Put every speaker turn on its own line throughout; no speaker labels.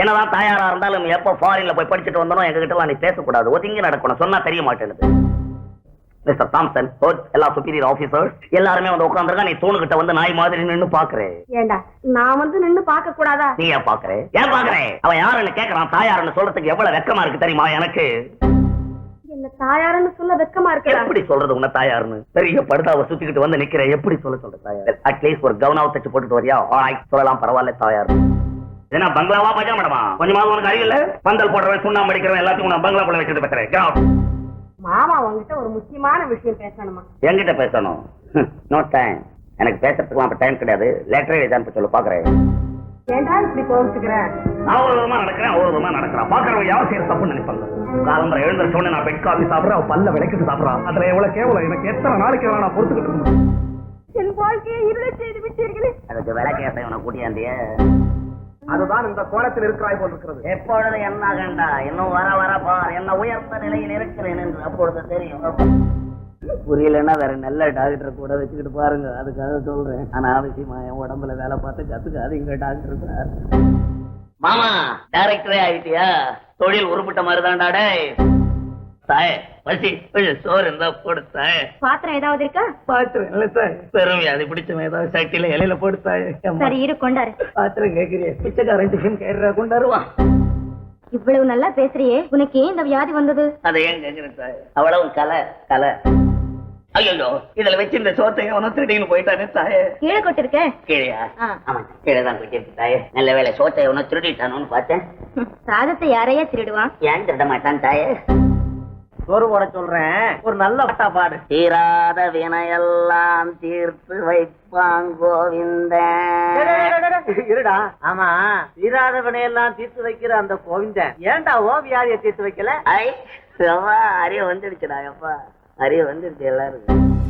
என்னதான் தாயாரா இருந்தாலும் எப்போ ஃபாரின்ல போய் படிச்சுட்டு வந்தனோ எங்க கிட்ட நீ பேசக்கூடாது. ஒதுங்கி நடக்கணும். சொன்னா தெரிய மாட்டேங்குது. மிஸ்டர் தாம்சன் எல்லா சுப்பீரியர் ஆபீசர்ஸ் எல்லாருமே வந்து உட்காந்துருக்கா நீ தூணுகிட்ட வந்து நாய் மாதிரி நின்னு பாக்குறே.
ஏண்டா நான் வந்து நின்னு பார்க்க கூடாதா
நீ ஏன் பாக்குற? ஏன் பாக்குறே? அவன் யாருன்னு கேக்குறான். தாயாருன்னு சொல்றதுக்கு எவ்வளவு வெக்கமா இருக்கு தெரியுமா எனக்கு?
என்ன தாயாருன்னு சொல்ல வெக்கமா இருக்கா
எப்படி சொல்றது உன்ன தாயாருன்னு? பெரிய படுதாவை சுத்திக்கிட்டு வந்து நிக்கிறேன். எப்படி சொல்ல சொல்ற தாயார்? அட்லீஸ்ட் ஒரு கவுனாவை தச்சு போட்டுட்டு வரியா? சொல்லலாம் பரவாயில்ல தாயார். என்ன பங்களாவா பஜா மேடமா? கொஞ்சமாவது உனக்கு அறிவில்ல பந்தல் போடுறவன் சுண்ணாம்பு அடிக்கிறவன் எல்லாத்தையும் நான் பங்களா போல வச்சுட்டு பேசுறேன்.
மாமா உங்ககிட்ட ஒரு முக்கியமான விஷயம் பேசணுமா?
என்கிட்ட பேசணும். நோ டைம் எனக்கு பேசுறதுக்கு அப்ப டைம் கிடையாது. லெட்டர் எழுதி அனுப்ப சொல்ல பாக்குறேன்.
ஏண்டா இப்படி கோவிச்சுக்கிறேன்
நான் ஒரு விதமா நடக்கிறேன் ஒரு விதமா நடக்கிறான். பாக்குறவங்க யாரும் செய்யற தப்புன்னு நினைப்பாங்க? காலம்பரம் எழுந்திர உடனே நான் பெட் காஃபி சாப்பிடுறேன் அவ பல்ல விளக்கிட்டு சாப்பிடுறான் அதுல எவ்வளவு கேவலம் எனக்கு எத்தனை நாளைக்கு நான் பொறுத்துக்கிட்டு
என் வாழ்க்கையை இருளை செய்து விட்டீர்களே.
அதுக்கு விளக்கேற்ற இவனை கூட்டியாந்திய.
அதுதான் இந்த கோலத்தில் இருக்கிறாய் போல் இருக்கிறது.
எப்பொழுது என்ன கண்டா? இன்னும் வர வர பார். என்ன உயர்ந்த நிலையில் இருக்கிறேன் என்று அப்பொழுது தெரியும். புரியலன்னா வேற நல்ல டாக்டர் கூட வச்சுக்கிட்டு பாருங்க. அதுக்காக சொல்றேன். ஆனா அவசியமா என் உடம்புல வேலை பார்த்து கத்துக்காதீங்க டாக்டர் சார் மாமா! டைரக்டரே ஆயிட்டியா? தொழில் உருப்பிட்ட மாதிரி தான்டா டேய். தாயே பசி கொஞ்சம் சோறு இருந்தா போடு தாயே
பாத்திரம் ஏதாவது இருக்கா?
பாத்துறேன் இல்ல தாய் பெருமை அது பிடிச்ச ஏதாவது சட்டியில இலையில போடு தாயே
சரி இரு கொண்டாரு.
பாத்திரம் கேக்குறிய? பிச்சைக்காரன் டிஃபன் கேடுறா கொண்டாருவான்
இவ்வளவு நல்லா பேசுறியே உனக்கு ஏன் இந்த வியாதி வந்தது?
அதை ஏன் கேக்குறேன் தாய் அவ்வளவு கலை கலை. ஐயோ இதுல வச்சு இந்த அவனும் திருடின்னு போயிட்டானே தாயே
கீழே கொட்டிருக்க?
கீழையா. ஆமா கீழே தான் கொட்டிருக்கு தாயே நல்ல வேலை சோத்தை அவனும் திருடிட்டானோன்னு பார்த்தேன்.
சாதத்தை யாரையா திருடுவான்?
ஏன் திருட மாட்டான் தாயே
சோறு போட சொல்றேன். ஒரு நல்ல பட்டா பாடு.
தீராத வினையெல்லாம் தீர்த்து வைப்பான் கோவிந்தன்.
இருடா. ஆமா. தீராதவனை எல்லாம் தீர்த்து வைக்கிற அந்த கோவிந்தன். ஏன்டா ஓ வியாதியை தீர்த்து வைக்கல?
ஐ செவ்வா அறிய வந்துடுச்சுடா எப்பா. அறிய வந்துடுச்சு எல்லாருக்கும்.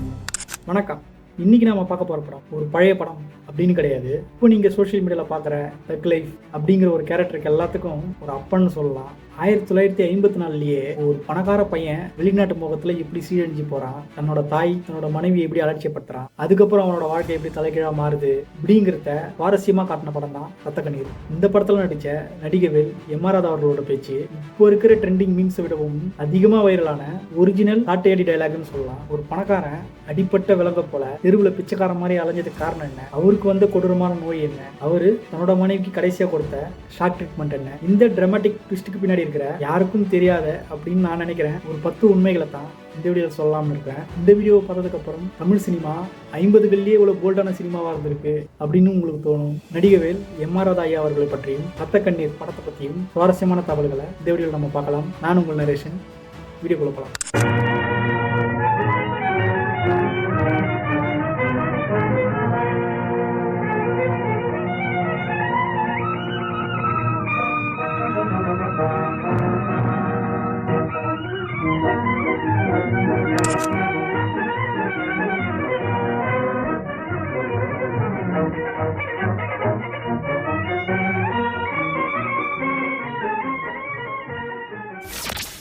வணக்கம். இன்னைக்கு நாம பார்க்க போற படம் ஒரு பழைய படம் அப்படின்னு கிடையாது. இப்போ நீங்க சோஷியல் மீடியால பாக்குற தக் லைஃப் அப்படிங்கிற ஒரு கேரக்டருக்கு எல்லாத்துக்கும் ஒரு அப்பன்னு சொல்லலாம். ஆயிரத்தி தொள்ளாயிரத்தி ஐம்பத்தி நாலுலயே ஒரு பணக்கார பையன் வெளிநாட்டு முகத்துல எப்படி சீரழிஞ்சு போறான். தன்னோட தாய் தன்னோட மனைவி எப்படி அலட்சியப்படுத்துறான். அதுக்கப்புறம் அவனோட வாழ்க்கை எப்படி தலைகீழா மாறுது அப்படிங்கிறத சுவாரஸ்யமா காட்டின படம் தான் ரத்த கண்ணீர் இந்த படத்துல நடிச்ச நடிகவேல் எம் ஆர் ராதா அவர்களோட பேச்சு இப்போ இருக்கிற ட்ரெண்டிங் மீம்ஸை விடவும் அதிகமா வைரலான ஒரிஜினல் காட்டையடி டைலாக்னு சொல்லலாம். ஒரு பணக்காரன் அடிப்பட்ட விலங்க போல தெருவுல பிச்சைக்கார மாதிரி அலைஞ்சதுக்கு காரணம் என்ன? அவருக்கு வந்த கொடூரமான நோய் என்ன? அவரு தன்னோட மனைவிக்கு கடைசியா கொடுத்த ஷாக் ட்ரீட்மெண்ட் என்ன? இந்த டிராமாட்டிக் ட்விஸ்ட்டுக்கு பின்னாடி இருக்கிற யாருக்கும் தெரியாத அப்படின்னு நான் நினைக்கிறேன் ஒரு பத்து உண்மைகளை தான் இந்த வீடியோவில் சொல்லலாம்னு இருக்கிறேன் இந்த வீடியோவை பார்த்ததுக்கு அப்புறம் தமிழ் சினிமா ஐம்பதுகள்லேயே இவ்வளோ போல்டான சினிமாவாக இருந்திருக்கு அப்படின்னு உங்களுக்கு தோணும். நடிகவேல் எம் ஆர் ராதா ஐயா அவர்களை பற்றியும் ரத்த கண்ணீர் படத்தை பற்றியும் சுவாரஸ்யமான தகவல்களை இந்த வீடியோவில் நம்ம பார்க்கலாம். நான் உங்கள் நரேஷன். வீடியோ கொடுக்கலாம்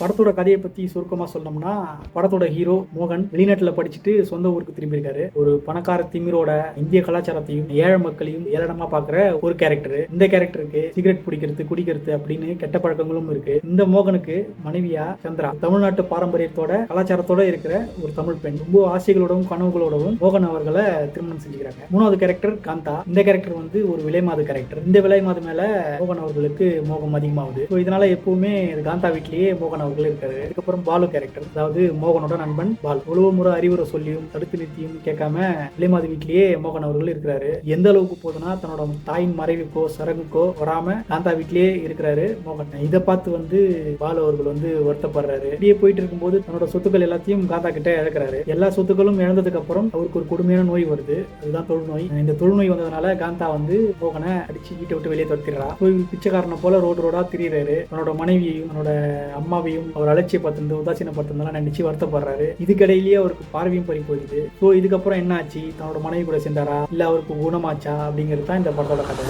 படத்தோட கதையை பத்தி சுருக்கமா சொன்னோம்னா படத்தோட ஹீரோ மோகன் வெளிநாட்டுல படிச்சுட்டு சொந்த ஊருக்கு திரும்பியிருக்காரு. ஒரு பணக்கார திமிரோட இந்திய கலாச்சாரத்தையும் ஏழை மக்களையும் ஏளனமா பாக்குற ஒரு கேரக்டர் இந்த கேரக்டருக்கு சிகரெட் பிடிக்கிறது குடிக்கிறது அப்படின்னு கெட்ட பழக்கங்களும் இருக்கு. இந்த மோகனுக்கு மனைவியா சந்திரா. தமிழ்நாட்டு பாரம்பரியத்தோட கலாச்சாரத்தோட இருக்கிற ஒரு தமிழ் பெண். ரொம்ப ஆசைகளோடவும் கனவுகளோடவும் மோகன் அவர்களை திருமணம் செஞ்சுக்கிறாங்க. மூணாவது கேரக்டர் காந்தா. இந்த கேரக்டர் வந்து ஒரு விலைமாத கேரக்டர் இந்த விலைமாத மேல மோகன் அவர்களுக்கு மோகம் அதிகமாகுது. ஸோ இதனால எப்பவுமே காந்தா வீட்லயே மோகன் அவர்கள் இருக்காரு. அதுக்கப்புறம் பாலு கேரக்டர் அதாவது மோகனோட நண்பன் பால். உழவு முறை அறிவுரை சொல்லியும் தடுத்து நிறுத்தியும் கேட்காம விலைமாது வீட்லயே மோகன் அவர்கள் இருக்கிறாரு. எந்த அளவுக்கு போதுன்னா தன்னோட தாயின் மறைவுக்கோ சரகுக்கோ வராம காந்தா வீட்லயே இருக்கிறாரு மோகன். இதை பார்த்து வந்து பாலு அவர்கள் வந்து வருத்தப்படுறாரு. இப்படியே போயிட்டு இருக்கும்போது தன்னோட சொத்துக்கள் எல்லாத்தையும் காந்தா கிட்ட இழக்கிறாரு. எல்லா சொத்துக்களும் இழந்ததுக்கு அப்புறம் அவருக்கு ஒரு கொடுமையான நோய் வருது. அதுதான் தொழுநோய். இந்த தொழுநோய் வந்ததுனால காந்தா வந்து மோகனை அடிச்சு வீட்டை விட்டு வெளியே துரத்திடுறா. போய் பிச்சைக்காரனை போல ரோடு ரோடா திரியிறாரு. தன்னோட மனைவியையும் தன்னோட அம்மாவையும் அவர் அலட்சியப்படுத்திருந்து உதாசீனப்படுத்திருந்தாலும் நினைச்சு வருத்தப்படுறாரு. இதுக்கிடையிலேயே அவருக்கு பார்வையும் பறி போயிடுது. ஸோ இதுக்கப்புறம் என்ன ஆச்சு தன்னோட மனைவி கூட சேர்ந்தாரா? இல்லை அவருக்கு குணமாச்சா அப்படிங்கிறது தான் இந்த படத்தோட கதை.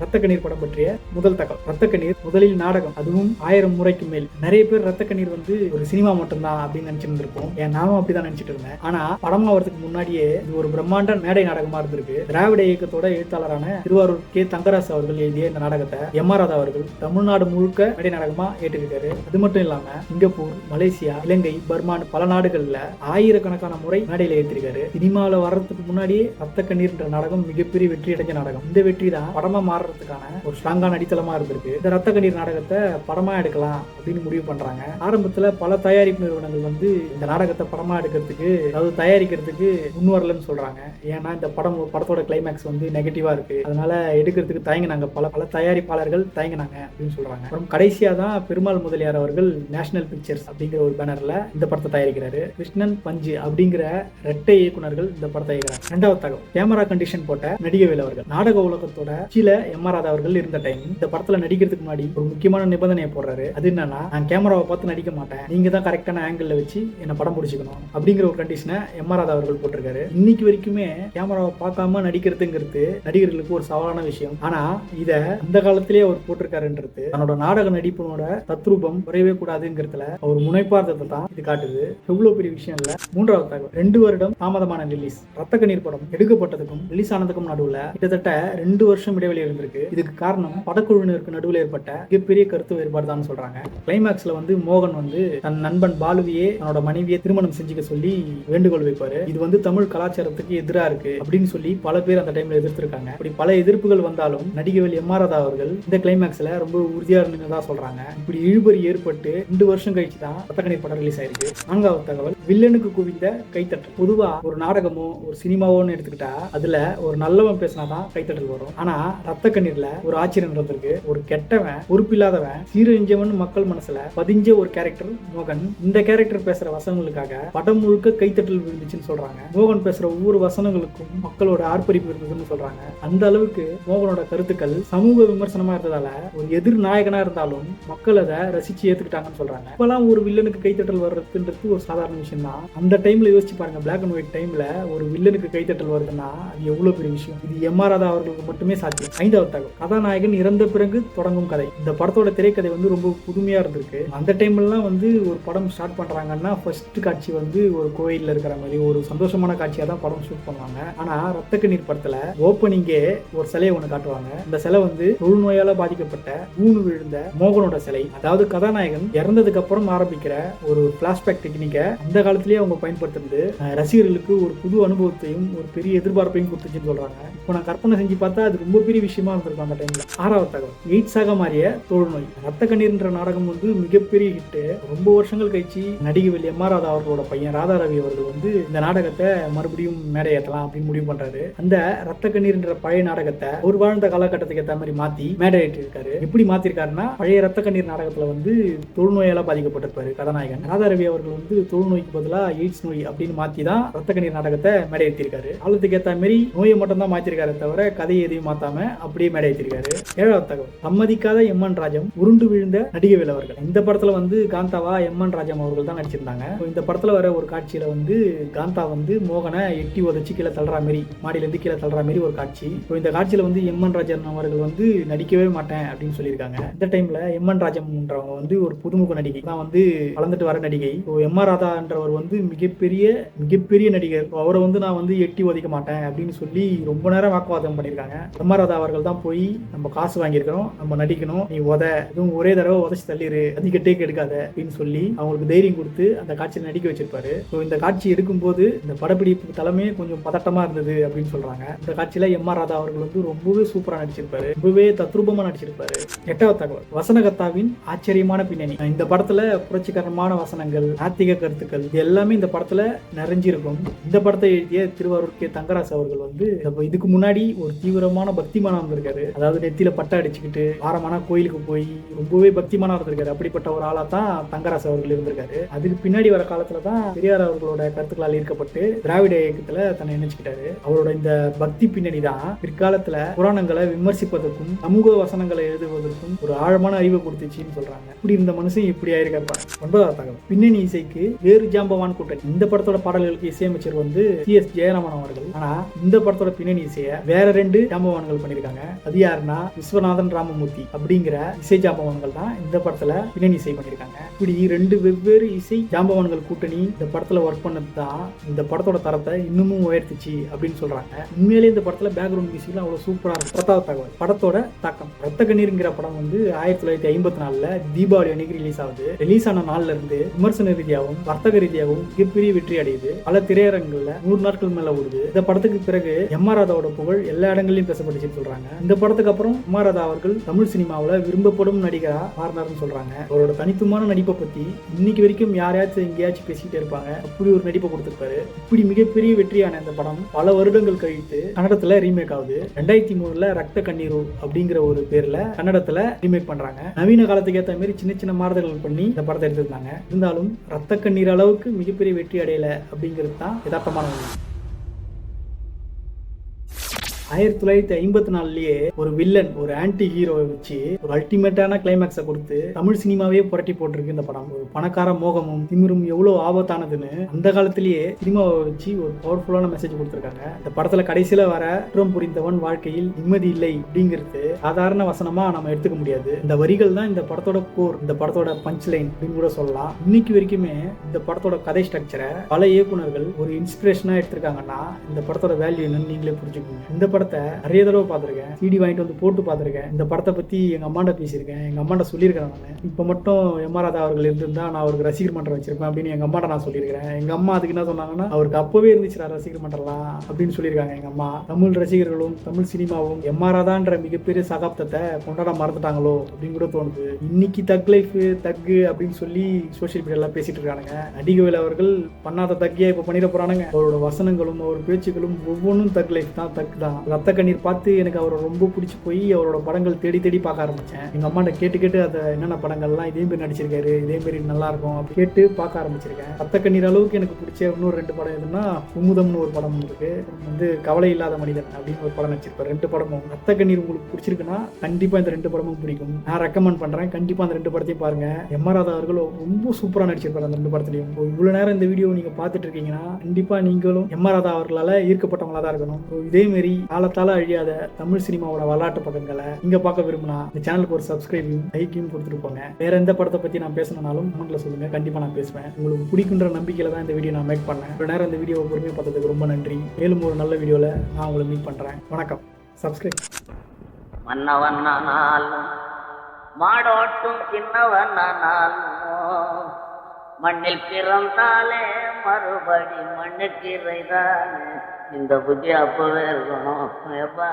ரத்த கண்ணீர் படம் பற்றிய முதல் தகவல். ரத்த கண்ணீர் முதலில் நாடகம். அதுவும் ஆயிரம் முறைக்கு மேல். நிறைய பேர் ரத்த கண்ணீர் வந்து ஒரு சினிமா மட்டும்தான் அப்படின்னு நினைச்சிருந்திருப்போம். ஏன் நானும் அப்படிதான் நினைச்சிட்டு இருந்தேன். ஆனா படம் வரதுக்கு முன்னாடியே இது ஒரு பிரம்மாண்ட மேடை நாடகமா இருந்திருக்கு. திராவிட இயக்கத்தோட எழுத்தாளரான திருவாரூர் கே. தங்கராசு அவர்கள் எழுதிய இந்த நாடகத்தை எம் ஆர் ராதா அவர்கள் தமிழ்நாடு முழுக்க மேடை நாடகமா ஏற்றிருக்காரு. அது மட்டும் இல்லாம சிங்கப்பூர் மலேசியா இலங்கை பர்மான் பல நாடுகள்ல ஆயிரக்கணக்கான முறை மேடையில ஏற்றிருக்காரு. சினிமாவில் வர்றதுக்கு முன்னாடியே ரத்த கண்ணீர்ன்ற நாடகம் மிகப்பெரிய வெற்றி அடைஞ்ச நாடகம். இந்த வெற்றி தான் படமா மாறுறதுக்கான ஒரு ஸ்ட்ராங்கான அடித்தளமா இருந்திருக்கு. இந்த ரத்த கண்ணீர் நாடகத்தை படமா எடுக்கலாம் அப்படின்னு முடிவு பண்றாங்க. ஆரம்பத்துல பல தயாரிப்பு நிறுவனங்கள் வந்து இந்த நாடகத்தை படமா எடுக்கிறதுக்கு அதாவது தயாரிக்கிறதுக்கு முன் வரலன்னு சொல்றாங்க. ஏன்னா இந்த படம் படத்தோட கிளைமேக்ஸ் வந்து நெகட்டிவா இருக்கு. அதனால எடுக்கிறதுக்கு தயங்கினாங்க. பல பல தயாரிப்பாளர்கள் தயங்கினாங்க அப்படின்னு சொல்றாங்க. அப்புறம் கடைசியா தான் பெருமாள் முதலியார் அவர்கள் நேஷனல் பிக்சர்ஸ் அப்படிங்கிற ஒரு பேனர்ல இந்த படத்தை தயாரிக்கிறாரு. கிருஷ்ணன் பஞ்சு அப்படிங்கிற ரெட்டை இயக்குனர்கள் இந்த படத்தை இயக்குறாங்க ரெண்டாவது தகவல் கேமரா கண்டிஷன் போட்ட நடிகவேல் அவர்கள். நாடக உலகத்தோட சில எம் ஆர் ராதா அவர்கள் இருந்த டைம் இந்த படத்துல நடிக்கிறதுக்கு முன்னாடி ஒரு முக்கியமான நிபந்தனையை போடுறாரு. அது என்னன்னா நான் கேமராவை பார்த்து நடிக்க மாட்டேன். நீங்க தான் கரெக்டான ஆங்கிள் வச்சு என்ன படம் பிடிச்சிக்கணும் அப்படிங்கிற ஒரு கண்டிஷனை எம் ஆர் ராதா அவர்கள் போட்டிருக்காரு. இன்னைக்கு வரைக்குமே கேமராவை பார்க்காம நடிக்கிறதுங்கிறது நடிகர்களுக்கு ஒரு சவாலான விஷயம். ஆனா இத அந்த காலத்திலேயே அவர் போட்டிருக்காருன்றது தன்னோட நாடக நடிப்பினோட தத்ரூபம் குறையவே கூடாதுங்கிறதுல அவர் முனைப்பார்த்தத்தை தான் இது காட்டுது. எவ்வளவு பெரிய விஷயம் இல்ல. மூன்றாவது தகவல். ரெண்டு வருடம் தாமதமான ரிலீஸ் ரத்த கண்ணீர் படம் எடுக்கப்பட்டதுக்கும் ரிலீஸ் ஆனதுக்கும் நடுவுல கிட்டத்தட்ட ரெண்டு வருஷம் இடைவெளி இருந்திருக்கு. இதுக்கு காரணம் படக்குழுவினருக்கு நடுவில் ஏற்பட்ட மிகப்பெரிய கருத்து வேறுபாடு தான் சொல்றாங்க. கிளைமேக்ஸ்ல வந்து மோகன் வந்து தன் நண்பன் பாலுவியே தன்னோட மனைவியை திருமணம் செஞ்சுக்க சொல்லி வேண்டுகோள் வைப்பாரு. இது வந்து தமிழ் கலாச்சாரத்துக்கு எதிரா இருக்கு அப்படின்னு சொல்லி பல பேர் அந்த டைம்ல எதிர்த்திருக்காங்க. அப்படி பல எதிர்ப்புகள் வந்தாலும் நடிகவேல் எம் ஆர் ராதா அவர்கள் இந்த கிளைமேக்ஸ்ல ரொம்ப உறுதியா இருந்ததா சொல்றாங்க. இப்படி இழுபறி ஏற்பட்டு ரெண்டு வருஷம் கழிச்சு தான் ரத்தக்கணி படம் ரிலீஸ் ஆயிருக்கு. நான்காவது தகவல் வில்லனுக்கு குவிந்த கைத்தட்டல். பொதுவா ஒரு நாடகமோ ஒரு சினிமாவோன்னு எடுத்துக்கிட்டா அதுல ஒரு நல்லவன் பேசினாதான் கைத்தட்டல் வரும். ஆனா ரத்த கண்ணீர்ல ஒரு ஆச்சரியம் நடந்திருக்கு. ஒரு கெட்டவன் பொறுப்பில்லாதவன் சீரழிஞ்சவன் மக்கள் மனசுல பதிஞ்ச ஒரு கேரக்டர் மோகன். இந்த கேரக்டர் பேசுற வசனங்களுக்காக படம் முழுக்க கைத்தட்டல் விழுந்துச்சுன்னு சொல்றாங்க. மோகன் பேசுற ஒவ்வொரு வசனங்களுக்கும் மக்களோட ஆர்ப்பரிப்பு இருந்ததுன்னு சொல்றாங்க. அந்த அளவுக்கு மோகனோட கருத்துக்கள் சமூக விமர்சனமா இருந்ததால ஒரு எதிர் நாயகனா இருந்தாலும் மக்கள் அதை ரசிச்சு ஏத்துக்கிட்டாங்கன்னு சொல்றாங்க. இப்பெல்லாம் ஒரு வில்லனுக்கு கைத்தட்டல் வர்றதுன்றது ஒரு சாதாரண விஷயம் தான் அந்த டைம்ல யோசிச்சு பாருங்க பிளாக் அண்ட் ஒயிட் டைம்ல ஒரு வில்லனுக்கு கைத்தட்டல் வருதுன்னா அது எவ்வளவு பெரிய விஷயம்? இது எம் ஆர் ராதா அவர்களுக்கு மட்டுமே சாத்தியம். ஐந்து ஐந்தாவது தகவல் கதாநாயகன் இறந்த பிறகு தொடங்கும் கதை. இந்த படத்தோட திரைக்கதை வந்து ரொம்ப புதுமையா இருந்திருக்கு. அந்த டைம்லாம் வந்து ஒரு படம் ஸ்டார்ட் பண்றாங்கன்னா ஃபர்ஸ்ட் காட்சி வந்து ஒரு கோயில்ல இருக்கிற மாதிரி ஒரு சந்தோஷமான காட்சியா தான் படம் ஷூட் பண்ணுவாங்க. ஆனா ரத்த கண்ணீர் படத்துல ஓப்பனிங்கே ஒரு சிலையை ஒன்று காட்டுவாங்க. அந்த சிலை வந்து தொழுநோயால பாதிக்கப்பட்ட ஊனு விழுந்த மோகனோட சிலை. அதாவது கதாநாயகன் இறந்ததுக்கு அப்புறம் ஆரம்பிக்கிற ஒரு பிளாஷ்பேக் டெக்னிக்கை அந்த காலத்திலேயே அவங்க பயன்படுத்துறது. ரசிகர்களுக்கு ஒரு புது அனுபவத்தையும் ஒரு பெரிய எதிர்பார்ப்பையும் கொடுத்துச்சுன்னு சொல்றாங்க. இப்போ நான் கற்பனை செஞ்சு பார்த்தா அது ரொம்ப பெரிய விஷயமா இருந்திருக்கும் அந்த டைம்ல ஆறாவது தகவல் எய்ட்ஸாக மாறிய தொழுநோய் ரத்த கண்ணீர்ன்ற நாடகம் வந்து மிகப்பெரிய ஹிட்டு ரொம்ப வருஷங்கள் கழிச்சு நடிகை எம் ஆர் ராதா அவர்களோட பையன் ராதா ரவி அவர்கள் வந்து இந்த நாடகத்தை மறுபடியும் மேடை ஏற்றலாம் அப்படின்னு முடிவு பண்றாரு. அந்த ரத்த கண்ணீர்ன்ற பழைய நாடகத்தை ஒரு வாழ்ந்த காலகட்டத்துக்கு ஏற்ற மாதிரி மாத்தி மேடை ஏற்றிருக்காரு. எப்படி மாத்திருக்காருன்னா பழைய ரத்த கண்ணீர் நாடகத்துல வந்து தொழுநோயால பாதிக்கப்பட்டிருப்பாரு கதாநாயகன். ராதா ரவி அவர்கள் வந்து தொழுநோய்க்கு பதிலா எய்ட்ஸ் நோய் அப்படின்னு மாத்தி தான் ரத்த கண்ணீர் நாடகத்தை மேடை ஏற்றிருக்காரு காலத்துக்கு ஏற்ற மாதிரி நோயை மட்டும் தான் மாத்திருக்காரு தவிர கதையை எதையும் மாத்தாம அப்படியே மேடை ஏற்றிருக்காரு ஏழாவது தகவல். சம்மதிக்காத எம்என் ராஜம் உருண்டு விழுந்த நடிகவேல் அவர்கள். இந்த படத்துல வந்து காந்தாவா எம்என் ராஜம் அவர்கள் தான் நடிச்சிருந்தாங்க. இந்த படத்துல வர ஒரு காட்சியில வந்து காந்தா வந்து மோகனை எட்டி உதச்சி கீழே தள்ளுற மாதிரி மாடியில இருந்து கீழே தள்ளுற மாதிரி ஒரு காட்சி. இப்போ இந்த காட்சியில வந்து எம்என் ராஜன் அவர்கள் வந்து நடிக்கவே மாட்டேன் அப்படின்னு சொல்லியிருக்காங்க. இந்த டைம்ல எம்என் ராஜம்ன்றவங்க வந்து ஒரு புதுமுக நடிகை. தான் வந்து வளர்ந்துட்டு வர நடிகை. இப்போ எம் ஆர் ராதான்றவர் வந்து மிகப்பெரிய மிகப்பெரிய நடிகர். அவரை வந்து நான் வந்து எட்டி உதைக்க மாட்டேன் அப்படின்னு சொல்லி ரொம்ப நேரம் வாக்குவாதம் பண்ணியிருக்காங்க. எம் ஆர் ராதா அவர்கள் தான் போய் நம்ம காசு வாங்கியிருக்கிறோம் நம்ம நடிக்கணும் நீ உத இதுவும் ஒரே தடவை உதச்சி தள்ளிடு அதிக டேக் எடுக்காத அப்படின்னு சொல்லி அவங்களுக்கு தைரியம் கொடுத்து அந்த காட்சியில் நடிக்க வச்சிருப்பாரு. ஸோ இந்த காட்சி எடுக்கும்போது இந்த படப்பிடிப்பு தலைமையே கொஞ்சம் பதட்டமா இருந்தது அப்படின்னு சொல்றாங்க. இந்த காட்சியில எம் ஆர் ராதா அவர்கள் வந்து ரொம்பவே சூப்பரா நடிச்சிருப்பாரு. ரொம்பவே தத்ரூபமா நடிச்சிருப்பாரு. எட்டாவது தகவல். வசனகத்தாவின் ஆச்சரியமான பின்னணி. இந்த படத்துல புரட்சிகரமான வசனங்கள் நாத்திக கருத்துக்கள் இது எல்லாமே இந்த படத்துல நிறைஞ்சிருக்கும். இந்த படத்தை எழுதிய திருவாரூர் கே தங்கராசு அவர்கள் வந்து இதுக்கு முன்னாடி ஒரு தீவிரமான பக்திமானம் இருந்திருக்காரு. அதாவது நெத்தியில பட்டை அடிச்சுக்கிட்டு ஆரமான கோயிலுக்கு போய் ரொம்பவே பக்திமானா இருந்திருக்காரு. அப்படிப்பட்ட ஒரு ஆளா தான் தங்கராசு அவர்கள் இருந்திருக்காரு. அதுக்கு பின்னாடி வர காலத்துல தான் பெரியார் அவர்களோட கருத்துக்களால் ஈர்க்கப்பட்டு திராவிட இயக்கத்துல தன்னை இணைச்சுக்கிட்டாரு. அவரோட இந்த பக்தி பின்னணி தான் பிற்காலத்துல புராணங்களை விமர்சிப்பதற்கும் சமூக வசனங்களை எழுதுவதற்கும் ஒரு ஆழமான அறிவை கொடுத்துச்சுன்னு சொல்றாங்க. இப்படி இருந்த மனுஷன் இப்படி ஆயிருக்காரு ஒன்பதாவது தகவல். பின்னணி இசைக்கு வேறு ஜாம்பவான் கூட்டணி. இந்த படத்தோட பாடல்களுக்கு இசையமைச்சர் வந்து சி எஸ் ஜெயராமன் அவர்கள். ஆனா இந்த படத்தோட பின்னணி இசையை வேற ரெண்டு ஜாம்பவான்கள் பண்ணியிருக்காங்க. அது யாருன்னா விஸ்வநாதன் ராமமூர்த்தி அப்படிங்கிற இசை ஜாம்பவான்கள் தான் இந்த படத்துல பின்னணி இசை பண்ணியிருக்காங்க. இப்படி ரெண்டு வெவ்வேறு இசை ஜாம்பவான்கள் கூட்டணி இந்த படத்துல ஒர்க் பண்ணது தான் இந்த படத்தோட தரத்தை இன்னமும் உயர்த்துச்சு அப்படின்னு சொல்றாங்க. உண்மையிலேயே இந்த படத்துல பேக்ரவுண்ட் மியூசிக்லாம் அவ்வளவு சூப்பரா இருக்கும் பத்தாவது தகவல் படத்தோட தாக்கம். ரத்த கண்ணீருங்கிற படம் வந்து ஆயிரத்தி தொள்ளாயிரத்தி ஐம்பத்தி நாலுல தீபாவளி அன்னைக்கு ரிலீஸ் ஆகுது. ரிலீஸ் ஆன நாள்ல இருந்து விமர்சன ரீதியாகவும் வர்த்தக ரீதியாகவும் மிகப்பெரிய வெற்றி அடையுது. பல திரையரங்குகள்ல நூறு நாட்கள் மேல ஓடுது. இந்த படத்துக்கு பிறகு எம் ஆர் ராதாவோட புகழ் எல்லா இடங்களிலும் பேசப்பட்டுச்சுன்னு சொல்றாங்க. இந்த படத்துக்கு அப்புறம் குமாரதா அவர்கள் தமிழ் சினிமாவில் விரும்பப்படும் நடிகரா மாறினார்னு சொல்றாங்க. அவரோட தனித்துவமான நடிப்பை பத்தி இன்னைக்கு வரைக்கும் யாரையாச்சும் எங்கேயாச்சும் பேசிக்கிட்டே இருப்பாங்க. அப்படி ஒரு நடிப்பை கொடுத்துருப்பாரு. இப்படி மிகப்பெரிய வெற்றியான இந்த படம் பல வருடங்கள் கழித்து கன்னடத்துல ரீமேக் ஆகுது. ரெண்டாயிரத்தி மூணுல ரத்த கண்ணீர் அப்படிங்கிற ஒரு பேர்ல கன்னடத்துல ரீமேக் பண்றாங்க. நவீன காலத்துக்கு ஏற்ற மாதிரி சின்ன சின்ன மாறுதல்கள் பண்ணி இந்த படத்தை எடுத்திருந்தாங்க. இருந்தாலும் ரத்த கண்ணீர் அளவுக்கு மிகப்பெரிய வெற்றி அடையல அப்படிங்கிறது தான் யதார்த்தமான ஒன்று ஆயிரத்தி தொள்ளாயிரத்தி ஐம்பத்தி நாலுலயே ஒரு வில்லன் ஒரு ஆன்டி ஹீரோவை வச்சு ஒரு அல்டிமேட்டான கிளைமேக்ஸை கொடுத்து தமிழ் சினிமாவே புரட்டி போட்டிருக்கு இந்த படம். ஒரு பணக்கார மோகமும் திமிரும் எவ்வளவு ஆபத்தானதுன்னு அந்த காலத்திலேயே சினிமாவை வச்சு ஒரு பவர்ஃபுல்லான மெசேஜ் கொடுத்துருக்காங்க. இந்த படத்துல கடைசியில வர குற்றம் புரிந்தவன் வாழ்க்கையில் நிம்மதி இல்லை அப்படிங்கிறது சாதாரண வசனமா நம்ம எடுத்துக்க முடியாது. இந்த வரிகள் தான் இந்த படத்தோட கோர் இந்த படத்தோட பஞ்ச் லைன் அப்படின்னு கூட சொல்லலாம். இன்னைக்கு வரைக்குமே இந்த படத்தோட கதை ஸ்ட்ரக்சரை பல இயக்குனர்கள் ஒரு இன்ஸ்பிரேஷனா எடுத்திருக்காங்கன்னா இந்த படத்தோட வேல்யூ என்னன்னு நீங்களே புரிஞ்சுக்கோங்க. இந்த படத்தை நிறைய தடவை பார்த்துருக்கேன். சிடி வாங்கிட்டு வந்து போட்டு பார்த்துருக்கேன். இந்த படத்தை பற்றி எங்கள் அம்மாண்ட பேசியிருக்கேன். எங்கள் அம்மாண்ட சொல்லியிருக்கேன் நான். இப்போ மட்டும் எம் ஆர் ராதா அவர்கள் இருந்திருந்தா நான் அவருக்கு ரசிகர் மன்றம் வச்சிருப்பேன் அப்படின்னு எங்கள் அம்மாட்ட நான் சொல்லியிருக்கிறேன். எங்கள் அம்மா அதுக்கு என்ன சொன்னாங்கன்னா அவருக்கு அப்பவே இருந்துச்சுடா ரசிகர் மன்றம்லாம் அப்படின்னு சொல்லியிருக்காங்க எங்கள் அம்மா. தமிழ் ரசிகர்களும் தமிழ் சினிமாவும் எம் ஆர் ராதான்ற மிகப்பெரிய சகாப்தத்தை கொண்டாட மறந்துட்டாங்களோ அப்படின்னு கூட தோணுது. இன்னைக்கு தக் லைஃப் தக்கு அப்படின்னு சொல்லி சோஷியல் மீடியாலாம் பேசிட்டு இருக்கானுங்க. நடிகவேல் அவர்கள் பண்ணாத தக்கியா இப்போ பண்ணிட போறானுங்க. அவரோட வசனங்களும் அவர் பேச்சுகளும் ஒவ்வொன்றும் தக் லைஃப் தான் தக் தான். ரத்த கண்ணீர் பார்த்து எனக்கு அவரை ரொம்ப பிடிச்சி போய் அவரோட படங்கள் தேடி தேடி பார்க்க ஆரம்பித்தேன் எங்கள் அம்மாட்ட கேட்டு கேட்டு அதை என்னென்ன படங்கள்லாம் இதே மாதிரி நடிச்சிருக்காரு இதே மாதிரி நல்லா இருக்கும் அப்படி கேட்டு பார்க்க ஆரம்பிச்சிருக்கேன். ரத்த கண்ணீர் அளவுக்கு எனக்கு பிடிச்ச இன்னொரு ரெண்டு படம் எதுன்னா குமுதம்னு ஒரு படம் இருக்கு. வந்து கவலை இல்லாத மனிதன் அப்படின்னு ஒரு படம் நடிச்சிருப்பார் ரெண்டு படமும். ரத்த கண்ணீர் உங்களுக்கு பிடிச்சிருக்குன்னா கண்டிப்பாக இந்த ரெண்டு படமும் பிடிக்கும். நான் ரெக்கமெண்ட் பண்ணுறேன் கண்டிப்பாக அந்த ரெண்டு படத்தையும் பாருங்க. எம் ஆர் ராதா அவர்கள் ரொம்ப சூப்பராக நடிச்சிருப்பாரு அந்த ரெண்டு படத்துலையும். இவ்வளோ நேரம் இந்த வீடியோ நீங்கள் பார்த்துட்டு இருக்கீங்கன்னா கண்டிப்பாக நீங்களும் எம் ஆர் ராதா அவர்களால் ஈர்க்கப்பட்டவங்களா தான் இருக்கணும். இதேமாரி இதே காலத்தால அழியாத தமிழ் சினிமாவோட வரலாற்று படங்களை இங்கே பார்க்க விரும்பினா இந்த சேனலுக்கு ஒரு சப்ஸ்கிரைபையும் லைக்கையும் கொடுத்துட்டு போங்க. வேற எந்த படத்தை பத்தி நான் பேசணும்னாலும் கமெண்ட்ல சொல்லுங்க. கண்டிப்பா நான் பேசுவேன். உங்களுக்கு பிடிக்குன்ற நம்பிக்கையில தான் இந்த வீடியோ நான் மேக் பண்ணேன். ஒரு நேரம் இந்த வீடியோ பொறுமையாக பார்த்ததுக்கு ரொம்ப நன்றி. மேலும் ஒரு நல்ல வீடியோல நான் உங்களை மீட் பண்றேன். வணக்கம். சப்ஸ்கிரைப்
மன்னவனானாலும் மாடோட்டும் சின்னவனானாலும் மண்ணில் பிறந்தாலே மறுபடி மண்ணுக்கு இறைதானே இந்த புத்தி அப்பவே இருக்கணும். எப்பா?